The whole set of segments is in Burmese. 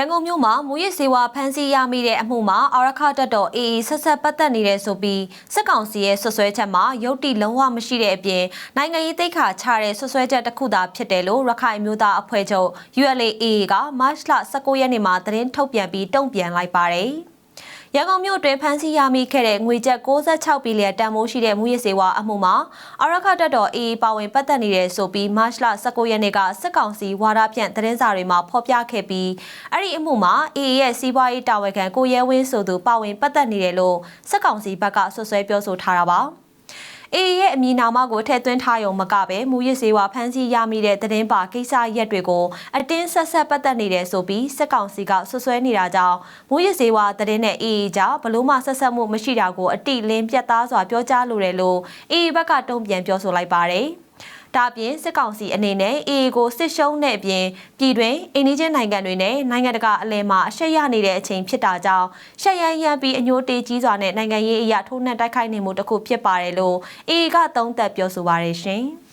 ရန်ကုန်မြို့မှာမူရစ်စေဝါဖမ်းဆီးရမိတဲ့အမှုမှာအာရခတက်တော် AA ဆက်ဆက်ပတ်သက်နေတဲ့ဆိုပြီးစစ်ကောင်စီရဲ့ဆွဆွဲချက်မှာရုတ်တိလုံးဝမရှိတဲ့အပြင်နိုင်ငံရေးတိတ်ခါချတဲ့ဆွဆွဲချက်တစ်ခုသာဖြစ်တယ်လို့ရခိုင်မျိုးသားအဖွဲ့ချုပ် ULA/AA ကမတ်လ19ရက်နေ့မှာသတင်းထုတ်ပြန်ပြီးတုံ့ပြန်လိုက်ပါတယ်။ ရန်ကုန်မြို့တွင်ဖမ်းဆီးရမိခဲ့တဲ့ငွေကျပ်66ဘီလီယံတန်ဖိုးရှိတဲ့မူရစ်စေဝါအမှုမှာအရခတက်တော် AA ပါဝင်ပတ်သက်နေတဲ့ဆိုပြီးမတ်လ19ရက်နေ့ကစစ်ကောင်စီဝါဒဖြန့်သတင်းစာတွေမှာဖော်ပြခဲ့ပြီးအဲ့ဒီအမှုမှာ AA ရဲ့စီးပွားရေးတာဝန်ခံကိုရဲဝင်းဆိုသူပါဝင်ပတ်သက်နေတယ်လို့စစ်ကောင်စီဘက်ကဆွဆွဲပြောဆိုထားတာပါ။ AA ရဲ့အမည်နာမကိုထည့်သွင်းထားရုံမကပဲမူရစ်စေဝါဖမ်းဆီးရမိတဲ့သတင်းပါကိစ္စရက်တွေကိုအတင်းဆက်ဆက်ပတ်သက်နေတယ်ဆိုပြီးစစ်ကောင်စီကဆွဆွဲနေတာကြောင့်မူရစ်စေဝါသတင်းနဲ့ AA ကြောင့်ဘလို့မှဆက်ဆက်မှုမရှိတာကိုအတိလင်းပြတ်သားစွာပြောကြားလိုတယ်လို့ AA ဘက်ကတုံ့ပြန်ပြောဆိုလိုက်ပါတယ်။ ဒါပြင်စစ်ကောင်စီအနေနဲ့ AA ကိုစစ်ရှုံးတဲ့အပြင်ပြည်တွင်းအိန္ဒိချင်းနိုင်ငံတွေနဲ့နိုင်ငံတကာအလဲမှာအရှက်ရနေတဲ့အချိန်ဖြစ်တာကြောင့်ရှက်ရမ်းရမ်းပြီးအညိုတေးကြီးစွာနဲ့နိုင်ငံရေးအရာထိုးနှက်တိုက်ခိုက်နေမှုတစ်ခုဖြစ်ပါတယ်လို့ AA ကသုံးသပ်ပြောဆိုပါရရှင်။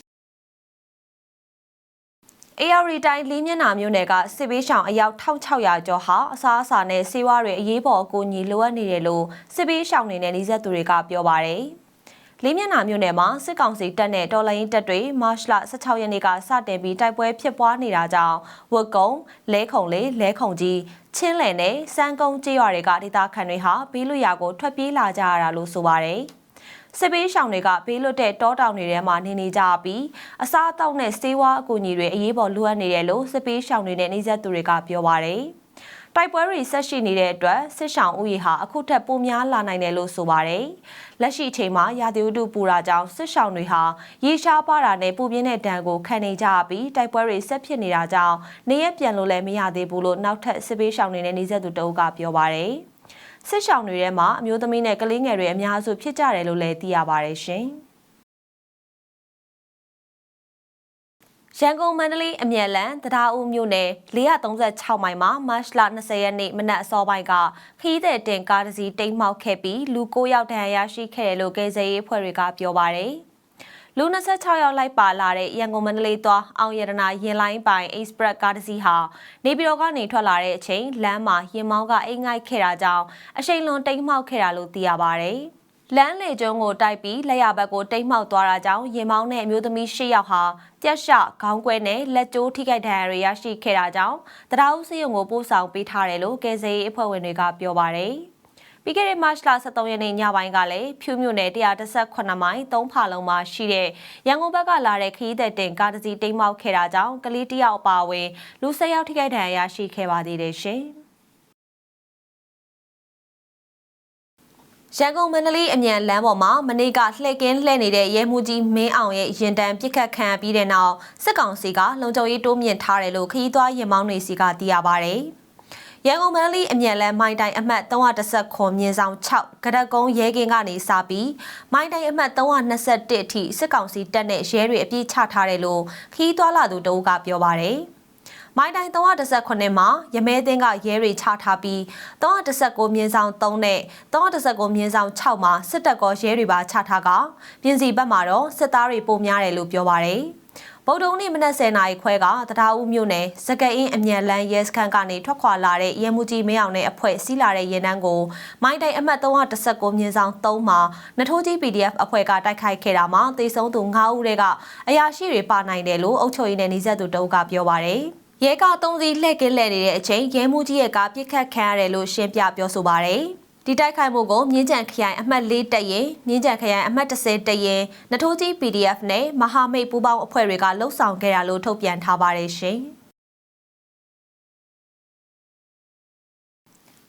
AR တိုင်းလေးမျက်နှာမျိုးနယ်ကစစ်ပေးရှောင်အယောက်1600ကျော်ဟာအစားအစာနဲ့ဆေးဝါးတွေအရေးပေါ်အကူအညီလိုအပ်နေတယ်လို့စစ်ပေးရှောင်တွေနဲ့နှိစက်သူတွေကပြောပါတယ်။ လေးမျက်နှာမြို့နယ်မှာစစ်ကောင်စီတပ်နဲ့တော်လိုင်းတပ်တွေမတ်လ16ရက်နေ့ကစတင်ပြီးတိုက်ပွဲဖြစ်ပွားနေတာကြောင့်ဝတ်ကုံလဲခုံလေးလဲခုံကြီးချင်းလယ်နဲ့စမ်းကုန်းကျေးရွာတွေကဒေသခံတွေဟာဘေးလွတ်ရာကိုထွက်ပြေးလာကြရတာလို့ဆိုပါတယ်စစ်ပေးရှောင်တွေကဘေးလွတ်တဲ့တောတောင်တွေထဲမှာနေနေကြပြီးအစားအသောက်နဲ့ဆေးဝါးအကူအညီတွေအရေးပေါ်လိုအပ်နေတယ်လို့စစ်ပေးရှောင်တွေနဲ့နှိစက်သူတွေကပြောပါတယ်။ တိုက်ပွဲတွေဆက်ရှိနေတဲ့အတွက်စစ်ဆောင်ဥယျာဟာအခုထက်ပိုများလာနိုင်တယ်လို့ဆိုပါတယ်။လက်ရှိအချိန်မှာရာသီဥတုပူတာကြောင့်စစ်ဆောင်တွေဟာရေရှားပါတာနဲ့ပူပြင်းတဲ့ဒဏ်ကိုခံနေကြပြီးတိုက်ပွဲတွေဆက်ဖြစ်နေတာကြောင့်နေရပြန်လို့လည်းမရသေးဘူးလို့နောက်ထပ်စစ်ပေးဆောင်တွေနဲ့နေဆက်သူတအုပ်ကပြောပါတယ်။စစ်ဆောင်တွေထဲမှာအမျိုးသမီးနဲ့ကလေးငယ်တွေအများစုဖြစ်ကြတယ်လို့လည်းသိရပါတယ်ရှင်။ ရန်ကုန်မန္တလေးအမြန်လန်တရားဦးမြို့နယ်436မိုင်မှာမတ်လ20ရက်နေ့မနက်အစောပိုင်းကခီးတဲ့တင်ကားတစ်စီးတိမ်းမှောက်ခဲ့ပြီးလူ9ယောက်ဒဏ်ရာရရှိခဲ့တယ်လို့ကယ်ဆယ်ရေးအဖွဲ့တွေကပြောပါရယ်လူ26ယောက်လိုက်ပါလာတဲ့ရန်ကုန်မန္တလေးသွားအောင်ရတနာရင်လိုင်းပိုင် Express ကားတစ်စီးဟာနေပြည်တော်ကနေထွက်လာတဲ့အချိန်လမ်းမှာရင်မောင်းကအိမ်ငိုက်ခဲ့တာကြောင့်အရှိန်လွန်တိမ်းမှောက်ခဲ့တာလို့သိရပါရယ်။ လမ်းလေကျွန်းကိုတိုက်ပြီးလက်ရဘက်ကိုတိတ်မှောက်သွားတာကြောင့်ရင်မောင်းနဲ့အမျိုးသမီး၈ယောက်ဟာပြက်ရှခေါင်းကွဲနဲ့လက်ကျိုးထိခိုက်ဒဏ်ရာတွေရရှိခဲ့တာကြောင့်တရားဥစည်းရုံကိုပို့ဆောင်ပေးထားတယ်လို့ကယ်ဆယ်ရေးအဖွဲ့ဝင်တွေကပြောပါတယ်။ပြီးခဲ့တဲ့မတ်လ23ရက်နေ့ညပိုင်းကလည်းဖြူးမြို့နယ်118မိုင်3ဖာလုံးမှာရှိတဲ့ရန်ကုန်ဘက်ကလာတဲ့ခရီးသည်တင်ကားတစ်စီးတိမ်းမှောက်ခဲ့တာကြောင့်ကလေးတယောက်အပါအဝင်လူ၁၀ယောက်ထိခိုက်ဒဏ်ရာရရှိခဲ့ပါသေးတယ်ရှင်။ ရန်ကုန်မန္တလေးအမြန်လမ်းပေါ်မှာမနေ့ကလှည့်ကင်းလှည့်နေတဲ့ရဲမှုကြီးမင်းအောင်ရဲ့ရင်တန်းပစ်ခတ်ခံပြီးတဲ့နောက်စစ်ကောင်စီကလုံခြုံရေးတိုးမြင့်ထားတယ်လို့ခရီးသွားရင်မောင်းတွေစီကသိရပါဗျ။ရန်ကုန်မန္တလေးအမြန်လမ်းမိုင်းတိုင်အမှတ်310ခွန်မြင်းဆောင်6ကရက်ကုန်းရဲကင်းကနေစပြီးမိုင်းတိုင်အမှတ်321အထိစစ်ကောင်စီတပ်နဲ့ရဲတွေအပြည့်ချထားတယ်လို့ခရီးသွားလာသူတအုပ်ကပြောပါဗျ။ မိုင်းတိုင်း319မှာရမဲသင်းကရဲတွေချထားပြီး319မြင်းဆောင်3နဲ့319မြင်းဆောင်6မှာစစ်တပ်ကောရဲတွေပါချထားကပြင်စီဘက်မှာတော့စစ်သားတွေပုံများတယ်လို့ပြောပါရယ်ဗုဒ္ဓဦးနေ့မနက်10:00နာရီခွဲကတရားဦးမြို့နယ်စကအင်းအမြန်လန်းရဲစခန်းကနေထွက်ခွာလာတဲ့ရဲမှုကြီးမင်းအောင်နဲ့အဖွဲ့စီးလာတဲ့ရဲနှန်းကိုမိုင်းတိုင်အမှတ်319မြင်းဆောင်3မှာနထိုးကြီး PDF အဖွဲ့ကတိုက်ခိုက်ခဲ့တာမှာတေဆုံးသူ9ဦးတဲ့အရာရှိတွေပါနိုင်တယ်လို့အုပ်ချုပ်ရေးနဲ့နှိစက်သူတအုပ်ကပြောပါရယ် ရဲကားသုံးစီးလှည့်ကင်းလှည့်နေတဲ့အချိန်ရဲမှုကြီးရဲ့ကားပြစ်ခတ်ခံရတယ်လို့ရှင်းပြပြောဆိုပါရယ်ဒီတိုက်ခိုက်မှုကိုမြင်းကြံခရိုင်အမှတ်၄တပ်ရင်မြင်းကြံခရိုင်အမှတ်30တပ်ရင်နထိုးကြီး PDF နဲ့မဟာမိတ်ပူးပေါင်းအဖွဲ့တွေကလှုပ်ဆောင်ခဲ့တာလို့ထုတ်ပြန်ထားပါတယ်ရှင်။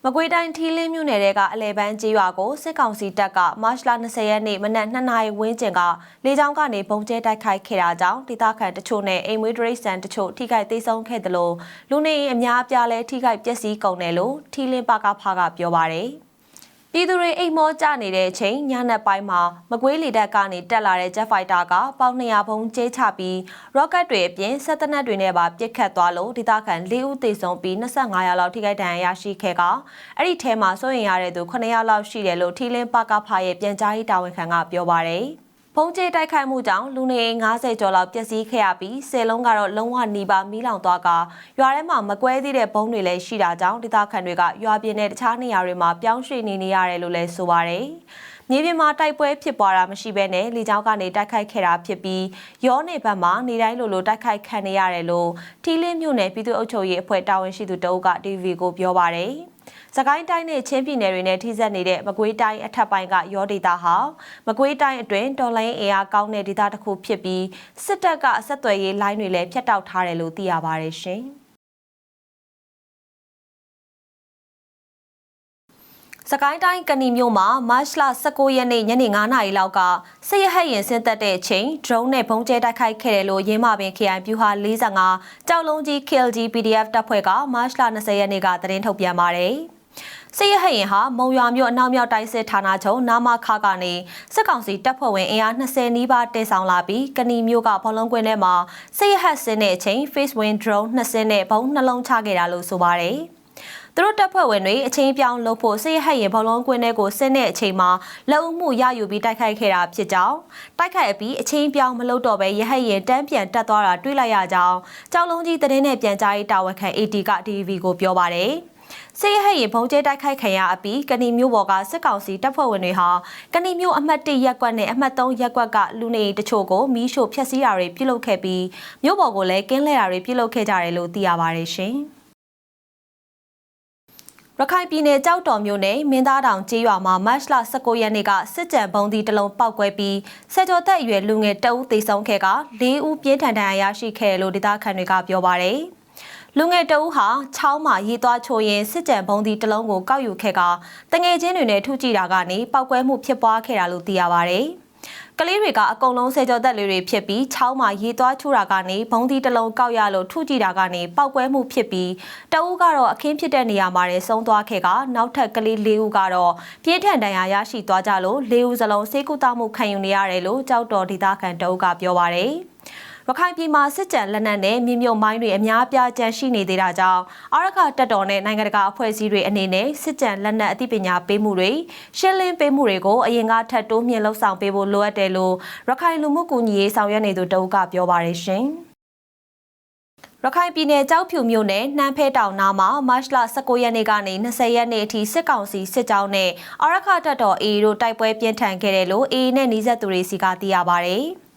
မကွေးတိုင်းထီးလင်းမြို့နယ်ကအလဲပန်းကျေးရွာကိုစစ်ကောင်စီတပ်ကမတ်လ20ရက်နေ့မနက်2နာရီဝန်းကျင်ကလေကြောင်းကနေပုံကျဲတိုက်ခိုက်ခဲ့တာကြောင့်ဒေသခံတချို့နဲ့အိမ်မွေးဒရိတ်ဆန်တချို့ထိခိုက်သေးဆုံးခဲ့တယ်လို့လူနေအများအပြားလဲထိခိုက်ပျက်စီးကုန်တယ်လို့ထီးလင်းပကဖာကပြောပါရယ်။ ပြည်သူတွေအိမ်မောကြနေတဲ့အချိန်ညနေပိုင်းမှာမကွေးလီတပ်ကနေတက်လာတဲ့ Jet Fighter ကပေါင်200ဘုံကျဲချပြီး rocket တွေအပြင်စက်တနက်တွေနဲ့ပါပစ်ခတ်သွားလို့ဒေသခံ၄ဦးသေဆုံးပြီး25ရာလောက်ထိခိုက်ဒဏ်ရာရရှိခဲ့ကအဲ့ဒီထဲမှာစိုးရင်ရတဲ့သူ9ယောက်လောက်ရှိတယ်လို့ထီလင်းပကဖရဲ့ပြန်ကြားရေးတာဝန်ခံကပြောပါရယ်ဗ ဖုံးကျဲတိုက်ခိုက်မှုကြောင့်လူနေ90ကျော်လောက်ပျက်စီးခဲ့ရပြီးဆယ်လုံးကတော့လုံးဝနီးပါးမီးလောင်သွားကရွာထဲမှာမကွဲသေးတဲ့ဘုံတွေလည်းရှိတာကြောင့်ဒေသခံတွေကရွာပြင်နဲ့တခြားနေရာတွေမှာပြောင်းရွှေ့နေနေရတယ်လို့လည်းဆိုပါတယ်။မြေပြင်မှာတိုက်ပွဲဖြစ်ပွားတာမရှိဘဲနဲ့လေကြောင်းကနေတိုက်ခိုက်ခဲ့တာဖြစ်ပြီးရောနေဘက်မှာနေတိုင်းလိုလိုတိုက်ခိုက်ခံနေရတယ်လို့ထီလင်းမြို့နယ်ပြည်သူ့အုပ်ချုပ်ရေးအဖွဲ့တာဝန်ရှိသူတအုပ်က TV ကိုပြောပါတယ်။ စကိုင်းတိုင်းနဲ့ချင်းပြည်နယ်တွေနဲ့ထိစပ်နေတဲ့မကွေးတိုင်းအထက်ပိုင်းကရောဒေတာဟာမကွေးတိုင်းအတွင်းတော်လိုင်းအင်အားကောင်းတဲ့ဒေတာတစ်ခုဖြစ်ပြီးစစ်တပ်ကအဆက်အသွယ်ရေးလိုင်းတွေလည်းဖျက်တောက်ထားတယ်လို့သိရပါတယ်ရှင်။စကိုင်းတိုင်းကဏီမြို့မှာမတ်လ19ရက်နေ့ညနေ9:00နာရီလောက်ကစစ်ရဟတ်ရင်ဆင်းသက်တဲ့အချိန် drone နဲ့ပုံကျဲတိုက်ခိုက်ခဲ့တယ်လို့ရင်းမာပင် KI ပြူဟာ45ကြောက်လုံးကြီး KLG PDF တပ်ဖွဲ့ကမတ်လ20ရက်နေ့ကသတင်းထုတ်ပြန်ပါတယ်။ စစ်ရဟရင်ဟာမုံရွာမြို့အနောက်မြောက်တိုင်းစစ်ဌာနချုပ်နာမခကနေစစ်ကောင်စီတပ်ဖွဲ့ဝင်အင်အား20နီးပါးတင်ဆောင်လာပြီးကဏီမြို့ကဘောလုံးကွင်းထဲမှာစစ်ရဟဆင်းတဲ့အချိန် face win drone 2စင်းနဲ့ဘုံနှလုံးချခဲ့တာလို့ဆိုပါတယ်။သူတို့တပ်ဖွဲ့ဝင်တွေအချင်းပြောင်းလုပ်ဖို့စစ်ရဟရင်ဘောလုံးကွင်းထဲကိုဆင်းတဲ့အချိန်မှာလုံမှုရယူပြီးတိုက်ခိုက်ခဲ့တာဖြစ်ကြောင်းတိုက်ခိုက်ပြီးအချင်းပြောင်းမလုပ်တော့ဘဲရဟရင်တန်းပြန်တက်သွားတာတွေ့လိုက်ရကြောင်းကြောက်လုံးကြီးသတင်းနဲ့ပြန်ကြားရေးတာဝန်ခံ AD က TV ကိုပြောပါတယ်။ စစ်ရဟရင်ဘုံကျဲတိုက်ခိုက်ခံရအပြီးကဏီမျိုးပေါ်ကစစ်ကောင်စီတပ်ဖွဲ့ဝင်တွေဟာကဏီမျိုးအမှတ်1ရက်ကွက်နဲ့အမှတ်3ရက်ကွက်ကလူနေတချို့ကိုမီးရှို့ဖျက်ဆီးတာတွေပြုလုပ်ခဲ့ပြီးမျိုးပေါ်ကိုလည်းကင်းလှည့်တာတွေပြုလုပ်ခဲ့ကြတယ်လို့သိရပါတယ်ရှင်။ရခိုင်ပြည်နယ်ကြောက်တော်မြို့နယ်မင်းသားတောင်ကျေးရွာမှာမတ်လ19ရက်နေ့ကစစ်ကြံပုံးဒီတလုံးပောက်ကွဲပြီးဆယ်ကျော်သက်အရွယ်လူငယ်တအုပ်သေဆုံးခဲ့က၄ဦးပြင်းထန်ဒဏ်ရာရရှိခဲ့လို့ဒေသခံတွေကပြောပါရယ်။ လူငယ်တဦးဟာချောင်းမှာရေးသွားချိုရင်စစ်ကြံဘုံဒီတလုံးကိုကောက်ယူခဲ့ကတငယ်ချင်းတွေနဲ့ထုကြည့်တာကနေပောက်ကွဲမှုဖြစ်ပွားခဲ့တာလို့သိရပါဗျ။ကလေးတွေကအကုန်လုံးဆယ်ကျော်သက်လေးတွေဖြစ်ပြီးချောင်းမှာရေးသွားချိုးတာကနေဘုံဒီတလုံးကောက်ရလို့ထုကြည့်တာကနေပောက်ကွဲမှုဖြစ်ပြီးတဦးကတော့အခင်းဖြစ်တဲ့နေရာမှာနေဆုံးသွားခဲ့ကနောက်ထပ်ကလေး၄ဦးကတော့ပြင်းထန်ဒဏ်ရာရရှိသွားကြလို့၄ဦးစလုံးစေကူတာမှုခံယူနေရတယ်လို့ကြောက်တော်ဒေသခံတအုပ်ကပြောပါရယ်။ ရခိုင်ပြည်မှာစစ်ကြံလက်နက်နဲ့မြေမြုပ်မိုင်းတွေအများပြားကျန်ရှိနေသေးတာကြောင့်အာရခတက်တော်နဲ့နိုင်ငံတကာအဖွဲ့အစည်းတွေအနေနဲ့စစ်ကြံလက်နက်အသိပညာပေးမှုတွေရှင်းလင်းပေးမှုတွေကိုအရင်ကထပ်တိုးမြင့်လှုပ်ဆောင်ပေးဖို့လိုအပ်တယ်လို့ရခိုင်လူမှုကူညီရေးဆောင်ရွက်နေသူတအုပ်ကပြောပါရရှင်ရခိုင်ပြည်နယ်ကြောက်ဖြူမြို့နယ်နှမ်းဖဲတောင်နာမှာမတ်လ19ရက်နေ့ကနေ20ရက်နေ့အထိစစ်ကောင်စီစစ်ကြောင်းနဲ့အာရခတပ်တော် AA တို့တိုက်ပွဲပြင်းထန်ခဲ့တယ်လို့ AA နဲ့နှီးဆက်သူတွေစီကသိရပါဗျ။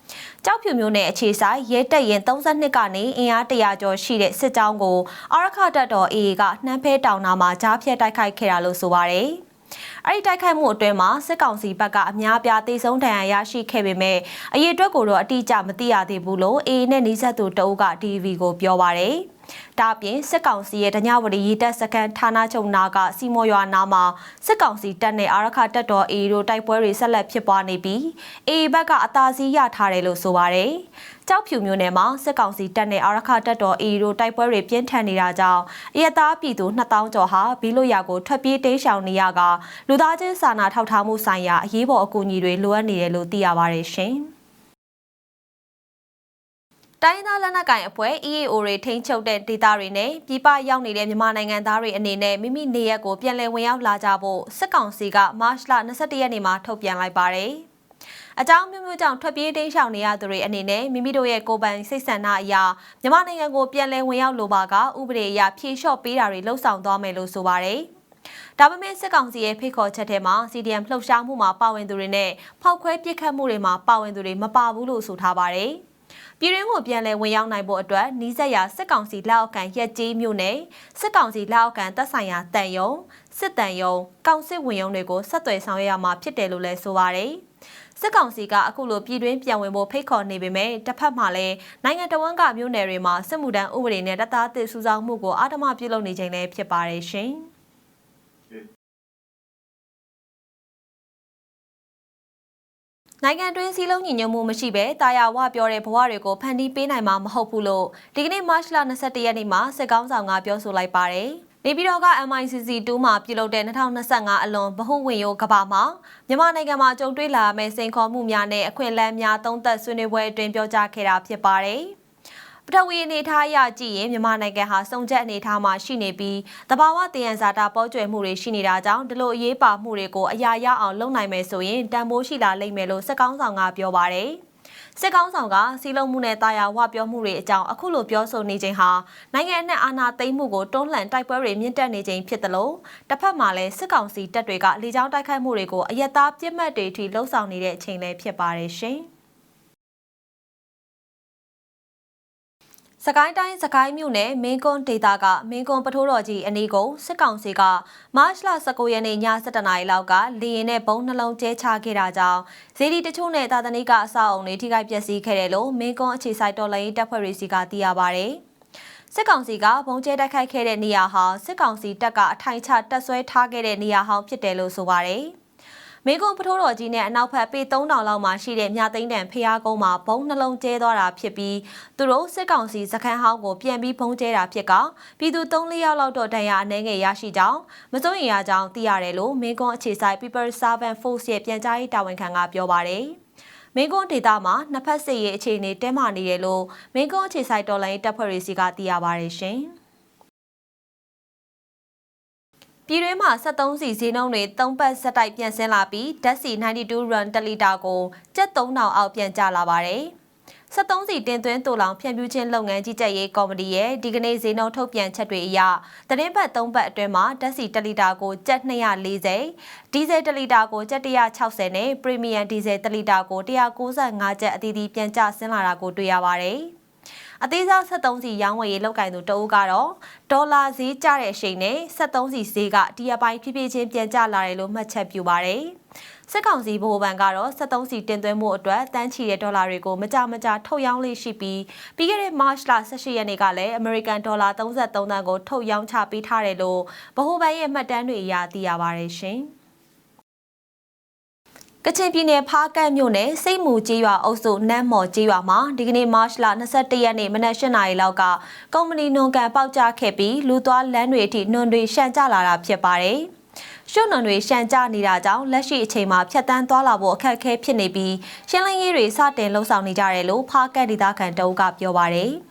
ကြောက်ဖြူမျိုးနဲ့အခြေဆိုင်ရဲတက်ရင်32ကနေအင်အား100ကျော်ရှိတဲ့စစ်ကြောင်းကိုအာရခတပ်တော် AA ကနှမ်းဖဲတောင်နာမှာကြားဖြတ်တိုက်ခိုက်ခဲ့တာလို့ဆိုပါတယ်။အဲ့ဒီတိုက်ခိုက်မှုအတွင်းမှာစစ်ကောင်စီဘက်ကအများပြားသေဆုံးဒဏ်ရာရရှိခဲ့ပေမဲ့အရေးအတွက်ကိုတော့အတိအကျမသိရသေးဘူးလို့ AA နဲ့နှီးဆက်သူတအုပ်က TV ကိုပြောပါရယ်။ ဒါအပြင်စစ်ကောင်စီရဲ့ဒညဝရီရေတပ်စခန်းဌာနချုပ်နာကစီမော်ရွာနာမှာစစ်ကောင်စီတပ်နဲ့အာရခတပ်တော် AA တို့တိုက်ပွဲတွေဆက်လက်ဖြစ်ပွားနေပြီး AA ဘက်ကအသာစီးရထားတယ်လို့ဆိုပါတယ်။ကြောက်ဖြူမျိုးနယ်မှာစစ်ကောင်စီတပ်နဲ့အာရခတပ်တော် AA တို့တိုက်ပွဲတွေပြင်းထန်နေတာကြောင့်အရသားပြည်သူ2000ကျော်ဟာဘီလို့ရကိုထွက်ပြေးတိမ်းရှောင်နေရကလူသားချင်းစာနာထောက်ထားမှုဆိုင်ရာအရေးပေါ်အကူအညီတွေလိုအပ်နေတယ်လို့သိရပါတယ်ရှင်။ တိုင်းသားလက်နက်ကိုင်အဖွဲ့ EAO တွေထိန်းချုပ်တဲ့ဒေသတွေနဲ့ပြည်ပရောက်နေတဲ့မြန်မာနိုင်ငံသားတွေအနေနဲ့မိမိနေရက်ကိုပြန်လည်ဝင်ရောက်လာကြဖို့စစ်ကောင်စီကမတ်လ22ရက်နေ့မှာထုတ်ပြန်လိုက်ပါတယ်။အကြောင်းမျိုးမျိုးကြောင့်ထွက်ပြေးတိမ်းရှောင်နေရသူတွေအနေနဲ့မိမိတို့ရဲ့ကိုယ်ပိုင်စိတ်ဆန္ဒအရာမြန်မာနိုင်ငံကိုပြန်လည်ဝင်ရောက်လိုပါကဥပဒေအရဖြေလျှော့ပေးတာတွေလှုံ့ဆော်သွားမယ်လို့ဆိုပါတယ်။ဒါပေမဲ့စစ်ကောင်စီရဲ့ဖိတ်ခေါ်ချက်ထဲမှာ CDM လှုပ်ရှားမှုမှာပါဝင်သူတွေနဲ့ဖောက်ခွဲပစ်ခတ်မှုတွေမှာပါဝင်သူတွေမပါဘူးလို့ဆိုထားပါတယ်။ ပြည်ရင်းကိုပြန်လည်ဝင်ရောက်နိုင်ဖို့အတွက်နီးစပ်ရာစစ်ကောင်စီလက်အောက်ခံရက်ကြီးမြို့နယ်စစ်ကောင်စီလက်အောက်ခံတပ်ဆိုင်ရာတန်ယုံစစ်တန်ယုံကောင်စစ်ဝင်ယုံတွေကိုဆက်သွယ်ဆောင်ရွက်ရမှာဖြစ်တယ်လို့လည်းဆိုပါတယ်စစ်ကောင်စီကအခုလိုပြည်တွင်းပြန်ဝင်ဖို့ဖိတ်ခေါ်နေပေမဲ့တစ်ဖက်မှာလည်းနိုင်ငံတော်ဝန်ကမြို့နယ်တွေမှာစစ်မှုထမ်းဥပဒေနဲ့တပ်သားတစ်စုဆောင်မှုကိုအာဓမပြုလုပ်နေခြင်းလည်းဖြစ်ပါတယ်ရှင်။ နိုင်ငံတွင်းစည်းလုံးညီညွတ်မှုမရှိဘဲတာယာဝပြောတဲ့ဘဝတွေကိုဖန်တီးပေးနိုင်မှာမဟုတ်ဘူးလို့ဒီကနေ့မတ်လ22ရက်နေ့မှာစစ်ကောင်းဆောင်ကပြောဆိုလိုက်ပါတယ်။နေပြည်တော်က MICC 2မှာပြုလုပ်တဲ့2025အလွန်ဗဟုဝင်ရိုးကဘာမှာမြန်မာနိုင်ငံမှာကြုံတွေ့လာမယ့်စိန်ခေါ်မှုများနဲ့အခွင့်အလမ်းများသုံးသပ်ဆွေးနွေးပွဲအတွင်းပြောကြားခဲ့တာဖြစ်ပါတယ်။ ပထဝီအနေအထားအရကြည့်ရင်မြန်မာနိုင်ငံဟာစုံချက်အနေအထားမှာရှိနေပြီးတဘာဝတည်ရန်ဇာတာပေါ်ကျွယ်မှုတွေရှိနေတာကြောင့်ဒီလိုအရေးပါမှုတွေကိုအရာရအောင်လုပ်နိုင်မယ်ဆိုရင်တန်ဖိုးရှိလာလိမ့်မယ်လို့စက်ကောင်းဆောင်ကပြောပါတယ်စစ်ကောင်းဆောင်ကစီလုံးမှုနဲ့တာယာဝပြောမှုတွေအကြောင်းအခုလိုပြောဆိုနေချိန်ဟာနိုင်ငံအနှံ့အာဏာသိမ်းမှုကိုတွန်းလှန်တိုက်ပွဲတွေမြင့်တက်နေချိန်ဖြစ်တယ်လို့တစ်ဖက်မှာလည်းစစ်ကောင်စီတပ်တွေကလေကြောင်းတိုက်ခိုက်မှုတွေကိုအယက်သားပြစ်မှတ်တွေအထိလှုံ့ဆော်နေတဲ့အချိန်လည်းဖြစ်ပါတယ်ရှင်။ စကိုင်းတိုင်းစကိုင်းမြို့နယ်မင်းကွန်းဒေသကမင်းကွန်းပထိုးတော်ကြီးအနီးကိုစစ်ကောင်စီကမတ်လ19ရက်နေ့ည7:00နာရီလောက်ကလေရင်နဲ့ဘုံနှလုံးကျဲချခဲ့တာကြောင့်ဇေဒီတချို့နဲ့တာသနိကအဆောက်အုံတွေထိခိုက်ပျက်စီးခဲ့တယ်လို့မင်းကွန်းအခြေစိုက်တော်လိုင်းတပ်ဖွဲ့တွေစီကသိရပါဗျ။စစ်ကောင်စီကဘုံကျဲတိုက်ခိုက်ခဲ့တဲ့နေရာဟာစစ်ကောင်စီတပ်ကအထိုင်ချတပ်ဆွဲထားခဲ့တဲ့နေရာဟောင်းဖြစ်တယ်လို့ဆိုပါတယ်။ မေကွန်ပထိုးတော်ကြီးနဲ့အနောက်ဘက်ပေ3000လောက်မှာရှိတဲ့မြသိန်းတန်ဖျားကုန်းမှာဘုံနှလုံးကျဲသွားတာဖြစ်ပြီးသူတို့စစ်ကောင်စီစခန်းဟောင်းကိုပြန်ပြီးဘုံကျဲတာဖြစ်ကပြည်သူ3-4ယောက်လောက်တော့တန်ရာအနေငယ်ရရှိကြောင်းမစိုးရင်ရကြောင်းသိရတယ်လို့မေကွန်အခြေစိုက် People Servant Force ရဲ့ပြန်ကြားရေးတာဝန်ခံကပြောပါတယ်မင်းကွန်းဒေတာမှာနှစ်ဖက်စစ်ရေးအခြေအနေတဲမာနေတယ်လို့မင်းကွန်းအခြေစိုက်တော်လိုင်းတပ်ဖွဲ့တွေစီကသိရပါတယ်ရှင်။ ပြည်တွင်းမှာ73စီဈေးနှုန်းတွေ3ပတ်ဆက်တိုက်ပြန်ဆင်းလာပြီးဓာတ်ဆီ92 run 1လီတာကိုကျပ်3000အောက်ပြန်ကျလာပါတယ်။73စီတင်သွင်းတူလောင်ဖြန့်ဖြူးခြင်းလုပ်ငန်းကြီးကြပ်ရေးကော်မတီရဲ့ဒီကနေ့ဈေးနှုန်းထုတ်ပြန်ချက်တွေအရသတင်းပတ်3ပတ်အတွင်းမှာဓာတ်ဆီ1လီတာကိုကျပ်240ဒီဇယ်1လီတာကိုကျပ်160နဲ့ပရီမီယံဒီဇယ်1လီတာကို195ကျပ်အသီးသီးပြန်ကျဆင်းလာတာကိုတွေ့ရပါတယ်။ အသေးစား73စီရောင်းဝယ်ရေးလောက်ကင်သူတအုပ်ကတော့ဒေါ်လာဈေးကျတဲ့အချိန်နဲ့73စီဈေးကဒီအပိုင်းဖြည်းဖြည်းချင်းပြန်ကျလာတယ်လို့မှတ်ချက်ပြုပါတယ်။စစ်ကောင်စီဗဟိုဘဏ်ကတော့73စီတင်သွင်းမှုအတွက်တန်းချီတဲ့ဒေါ်လာတွေကိုမကြမကြထုတ်ရောင်းလေးရှိပြီးပြီးခဲ့တဲ့ March လ18ရက်နေ့ကလည်း American ဒေါ်လာ33သန်းကိုထုတ်ရောင်းချပေးထားတယ်လို့ဗဟိုဘဏ်ရဲ့မှတ်တမ်းတွေအရသိရပါတယ်ရှင်။ ကချင်ပြည်နယ်ဖားကန့်မြို့နယ်စိတ်မူကြီးရွာအုပ်စုနန်းမော်ကြီးရွာမှာဒီကနေ့မတ်လ21ရက်နေ့မနက်၈နာရီလောက်ကကုမ္ပဏီနွန်ကန်ပေါက်ကျခဲ့ပြီးလူသွားလမ်းတွေအထိနွန်တွေရှန်ကျလာတာဖြစ်ပါတယ်။ရှုံနွန်တွေရှန်ကျနေတာကြောင့်လက်ရှိအချိန်မှာဖြတ်တန်းသွားလာဖို့အခက်အခဲဖြစ်နေပြီးရှင်းလင်းရေးတွေစတင်လှုပ်ဆောင်နေကြတယ်လို့ဖားကန့်ဒေသခံတအုပ်ကပြောပါတယ်။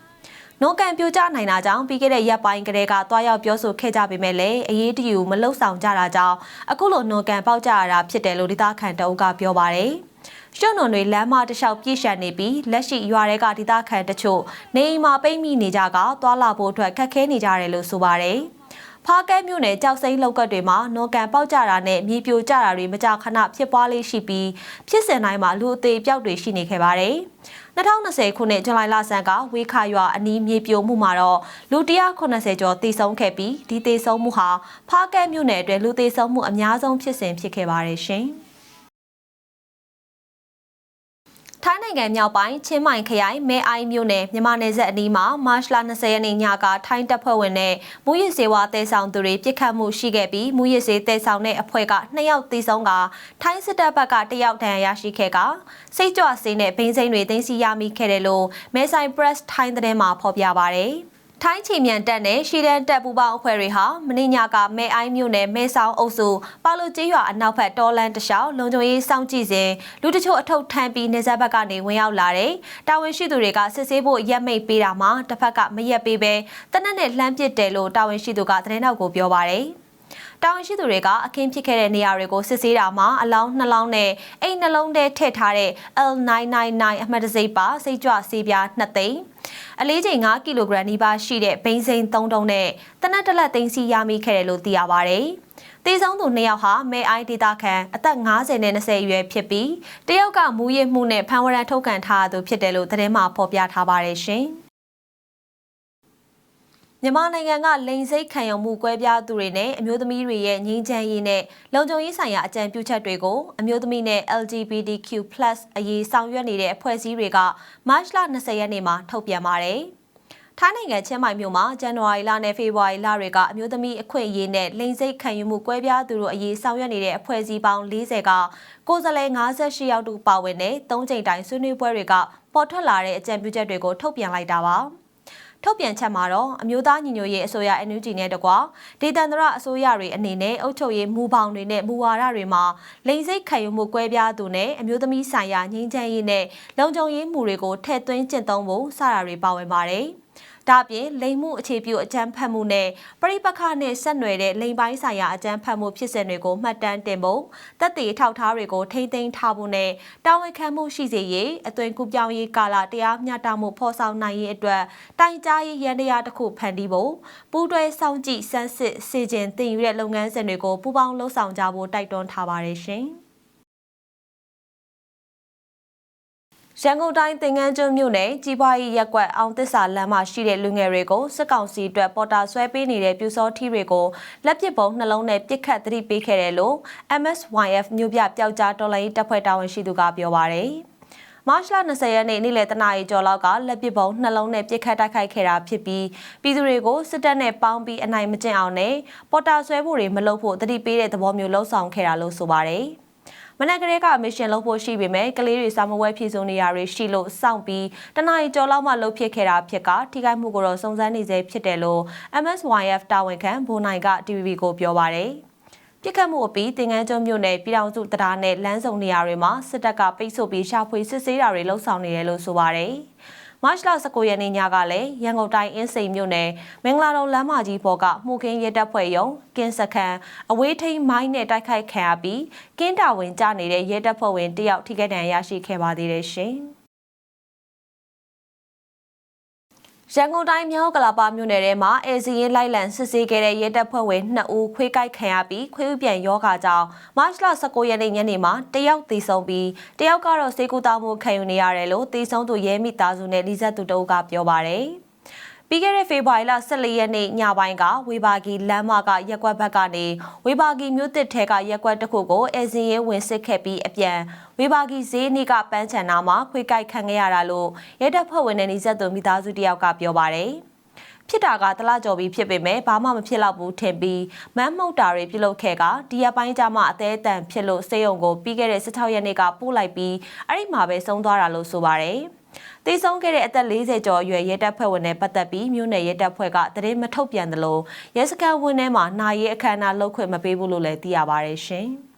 နိုကန်ပြိုကျနိုင်တာကြောင့်ပြီးခဲ့တဲ့ရက်ပိုင်းကလေးကတွားရောက်ပြောဆိုခဲ့ကြပေမဲ့လည်းအရေးတယူမလှုပ်ဆောင်ကြတာကြောင့်အခုလိုနိုကန်ပေါက်ကြရတာဖြစ်တယ်လို့ဒေသခံတအုပ်ကပြောပါတယ်။ရှုံနွန်တွေလမ်းမတစ်လျှောက်ပြည့်ရှံနေပြီးလက်ရှိရွာတွေကဒေသခံတချို့နေအိမ်မှာပိတ်မိနေကြကသွာလာဖို့အတွက်ခက်ခဲနေကြတယ်လို့ဆိုပါတယ်။ ဖားကဲမြို့နယ်ကြောက်စိမ့်လောက်ကတ်တွေမှာနော်ကန်ပေါက်ကြတာနဲ့မြေပြိုကျတာတွေမကြာခဏဖြစ်ပွားလေးရှိပြီးဖြစ်စဉ်တိုင်းမှာလူအသေးပြောက်တွေရှိနေခဲ့ပါတယ်။2020ခုနှစ်ဇူလိုင်လဆန်းကဝေခါရွာအနီးမြေပြိုမှုမှာတော့လူ180ကျော်သေဆုံးခဲ့ပြီးဒီသေဆုံးမှုဟာဖားကဲမြို့နယ်အတွင်းလူသေဆုံးမှုအများဆုံးဖြစ်စဉ်ဖြစ်ခဲ့ပါတယ်ရှင်။ ထိုင်းနိုင်ငံမြောက်ပိုင်းချင်းမိုင်ခရိုင်မဲအိုင်မြို့နယ်မြန်မာနယ်စပ်အနီးမှာမတ်လ20ရက်နေ့ညကထိုင်းတပ်ဖွဲ့ဝင်နဲ့မူရစ်စေဝါတဲဆောင်သူတွေပြစ်ခတ်မှုရှိခဲ့ပြီးမူရစ်စေတဲဆောင်တဲ့အဖွဲ့က2ယောက်သေဆုံးကထိုင်းစစ်တပ်ဘက်က1ယောက်ဒဏ်ရာရရှိခဲ့ကစိတ်ကြွစေးနဲ့ဘိန်းစိမ်းတွေတင်စီရမိခဲ့တယ်လို့မဲဆိုင် Press ထိုင်းသတင်းမှာဖော်ပြပါဗျ။ ထိုင်းချီမြန်တက်နဲ့ရှီဒန်တက်ပူပေါင်းအဖွဲ့တွေဟာမင်းညကမဲအိုင်းမြို့နယ်မဲဆောင်အုပ်စုပါလူကျေးရွာအနောက်ဘက်တော်လန်တလျှောက်လုံခြုံရေးစောင့်ကြည့်စဉ်လူတချို့အထုပ်ထမ်းပြီးနေဆက်ဘက်ကနေဝင်ရောက်လာတယ်။တာဝန်ရှိသူတွေကစစ်ဆေးဖို့ရက်မိတ်ပေးတာမှာတစ်ဖက်ကမရက်ပေးပဲတနက်နဲ့လှမ်းပစ်တယ်လို့တာဝန်ရှိသူကသတင်းတောက်ကိုပြောပါတယ်။တာဝန်ရှိသူတွေကအခင်းဖြစ်ခဲ့တဲ့နေရာတွေကိုစစ်ဆေးတာမှာအလောင်းနှလောင်းနဲ့အိမ်နှလုံးထဲထည့်ထားတဲ့ L999 အမှတ်တံဆိပ်ပါစိတ်ကြွဆေးပြား2သိန်း အလေးချိန်5ကီလိုဂရမ်နီးပါးရှိတဲ့ဘိန်းစိမ်း3တုံးနဲ့တနက်တလက်သိန်းစီရမိခဲ့တယ်လို့သိရပါဗျ။တေဆုံးသူနှစ်ယောက်ဟာမဲအိုင်ဒေတာခံအသက်50နဲ့20အရွယ်ဖြစ်ပြီးတယောက်ကမူရစ်မှုနဲ့ဖမ်းဝရမ်းထုတ်ကန်ထားသူဖြစ်တယ်လို့သတင်းမှာဖော်ပြထားပါတယ်ရှင်။ မြန်မာနိုင်ငံကလိန်စိတ်ခံရုံမှုကွဲပြားသူတွေနဲ့အမျိုးသမီးတွေရဲ့ငြိမ်းချမ်းရေးနဲ့လုံခြုံရေးဆိုင်ရာအကြံပြုချက်တွေကိုအမျိုးသမီးနဲ့ LGBTQ+ အရေးဆောင်ရွက်နေတဲ့အဖွဲ့အစည်းတွေကမတ်လ20ရက်နေ့မှာထုတ်ပြန်ပါတယ်။ထိုင်းနိုင်ငံချင်းမိုင်မြို့မှာဇန်နဝါရီလနဲ့ဖေဖော်ဝါရီလတွေကအမျိုးသမီးအခွင့်အရေးနဲ့လိန်စိတ်ခံယူမှုကွဲပြားသူတို့အရေးဆောင်ရွက်နေတဲ့အဖွဲ့အစည်းပေါင်း40ကကိုယ်စားလှယ်58ယောက်တူပါဝင်တဲ့၃ချိန်တိုင်ဆွေးနွေးပွဲတွေကပေါ်ထွက်လာတဲ့အကြံပြုချက်တွေကိုထုတ်ပြန်လိုက်တာပါ။ ထုတ်ပြန်ချက်မှာတော့အမျိုးသားညီညွတ်ရေးအစိုးရ NUG နဲ့တကွဒေသန္တရအစိုးရတွေအနေနဲ့အုပ်ချုပ်ရေးမူပေါင်းတွေနဲ့မူဝါဒတွေမှာလိင်စိတ်ခံယူမှုကွဲပြားသူနဲ့အမျိုးသမီးဆိုင်ရာငြိမ်းချမ်းရေးနဲ့လုံခြုံရေးမှုတွေကိုထည့်သွင်းကျင့်သုံးဖို့စတာတွေပါဝင်ပါတယ်။ ဒါ့အပြင်လိမ်မှုအခြေပြုအကြမ်းဖက်မှုနဲ့ပရိပခနဲ့ဆက်နွယ်တဲ့လိမ်ပိုင်းဆိုင်ရာအကြမ်းဖက်မှုဖြစ်စဉ်တွေကိုမှတ်တမ်းတင်ဖို့တပ်တွေထောက်ထားတွေကိုထိမ့်သိမ်းထားဖို့နဲ့တာဝန်ခံမှုရှိစေရေးအသွင်ကူပြောင်းရေးကာလတရားမျှတမှုဖော်ဆောင်နိုင်ရေးအတွက်တိုင်ကြားရေးရန်တရားတစ်ခုဖန်တီးဖို့ပူးတွဲစောင့်ကြည့်စမ်းစစ်စေခြင်းတင်ယူတဲ့လုပ်ငန်းစဉ်တွေကိုပူးပေါင်းလှုပ်ဆောင်ကြဖို့တိုက်တွန်းထားပါတယ်ရှင်။ ရန်ကုန်တိုင်းသင်္ကန်းကျွန်းမြို့နယ်ကြီးပွားရေးရက်ကွက်အောင်သစ္စာလမ်းမှာရှိတဲ့လူငယ်တွေကိုစစ်ကောင်စီအတွက်ပေါ်တာဆွဲပေးနေတဲ့ပြူစောထီတွေကိုလက်ပစ်ပုံနှလုံးနဲ့ပစ်ခတ်သတိပေးခဲ့တယ်လို့ MSYF မြို့ပြပျောက်ကြားတော်လိုင်းတပ်ဖွဲ့တာဝန်ရှိသူကပြောပါရယ်။မတ်လ20ရက်နေ့နေ့လယ်တနာရီကျော်လောက်ကလက်ပစ်ပုံနှလုံးနဲ့ပစ်ခတ်တိုက်ခိုက်ခဲ့တာဖြစ်ပြီးပြည်သူတွေကိုစစ်တပ်နဲ့ပေါင်းပြီးအနိုင်မကျင့်အောင်နဲ့ပေါ်တာဆွဲဖို့တွေမလုပ်ဖို့တတိပေးတဲ့သဘောမျိုးလှုံ့ဆော်ခဲ့တာလို့ဆိုပါရယ်။ မနက်ကလေးကမစ်ရှင်လုပ်ဖို့ရှိပေမဲ့ကလေးတွေစာမဝဲဖြည့်စုံနေရတွေရှိလို့စောင့်ပြီးတနအီကျော်လောက်မှလုပ်ဖြစ်ခဲ့တာဖြစ်ကထိခိုက်မှုကိုတော့စုံစမ်းနေစေဖြစ်တယ်လို့ MSYF တာဝန်ခံဘိုးနိုင်က TVB ကိုပြောပါရယ်ပြစ်ခတ်မှုအပြီးတင်ငန်းကျွန်းမြို့နယ်ပြည်တော်စုတရားနဲ့လမ်းစုံနေရာတွေမှာစစ်တပ်ကပိတ်ဆို့ပြီးရှာဖွေစစ်ဆေးတာတွေလှုပ်ဆောင်နေတယ်လို့ဆိုပါရယ် မတ်လ19ရက်နေ့ညကလည်းရန်ကုန်တိုင်းအင်းစိန်မြို့နယ်မင်္ဂလာတော်လမ်းမကြီးပေါ်ကမှုခင်းရဲတပ်ဖွဲ့ရုံးကင်းစခန်းအဝေးထိန်မိုင်းနဲ့တိုက်ခိုက်ခံရပြီးကင်းတာဝင်ကြနေတဲ့ရဲတပ်ဖွဲ့ဝင်တယောက်ထိခိုက်ဒဏ်ရာရရှိခဲ့ပါသေးတယ်ရှင်။ ရန်ကုန်တိုင်းမြောက်ကလာပါမြို့နယ်ထဲမှာအဲစီရင်လိုက်လံစစ်ဆေးခဲ့တဲ့ရဲတပ်ဖွဲ့ဝင်2ဦးခွေးကိုက်ခံရပြီးခွေးဥပြန်ယောဂါကြောင့်မတ်လ19ရက်နေ့ညနေမှာတယောက်သေဆုံးပြီးတယောက်ကတော့စေကူတာမှုခံယူနေရတယ်လို့သေဆုံးသူရဲမိသားစုနဲ့လိဇက်သူတို့ကပြောပါတယ်။ ပြီးခဲ့တဲ့ဖေဖော်ဝါရီလ14ရက်နေ့ညပိုင်းကဝေဘာဂီလမ်းမကရက်ကွက်ဘက်ကနေဝေဘာဂီမြို့တစ်ထဲကရက်ကွက်တစ်ခုကိုအဲဇင်ရဲဝင်စစ်ခဲ့ပြီးအပြန်ဝေဘာဂီဈေးနီးကပန်းချန်နာမှာခွေကိုက်ခံခဲ့ရတာလို့ရဲတပ်ဖွဲ့ဝင်တွေနေဆက်သူမိသားစုတယောက်ကပြောပါတယ်ဖြစ်တာကတလကြော်ပြီးဖြစ်ပေမဲ့ဘာမှမဖြစ်တော့ဘူးထင်ပြီးမမ်းမှုတ်တာတွေပြုလုပ်ခဲ့ကဒီရက်ပိုင်းကျမှအသေးအတန်ဖြစ်လို့စေယုံကိုပြီးခဲ့တဲ့16ရက်နေ့ကပို့လိုက်ပြီးအဲ့ဒီမှာပဲဆုံးသွားတာလို့ဆိုပါတယ်။။ တေဆုံးခဲ့တဲ့အသက်40ကျော်အရွယ်ရဲတပ်ဖွဲ့ဝင်နဲ့ပတ်သက်ပြီးမြို့နယ်ရဲတပ်ဖွဲ့ကသတင်းမထုတ်ပြန်သလိုရဲစခန်းဝင်းထဲမှာနာရီအခမ်းအနားလုပ်ခွင့်မပေးဘူးလို့လည်းသိရပါတယ်ရှင်။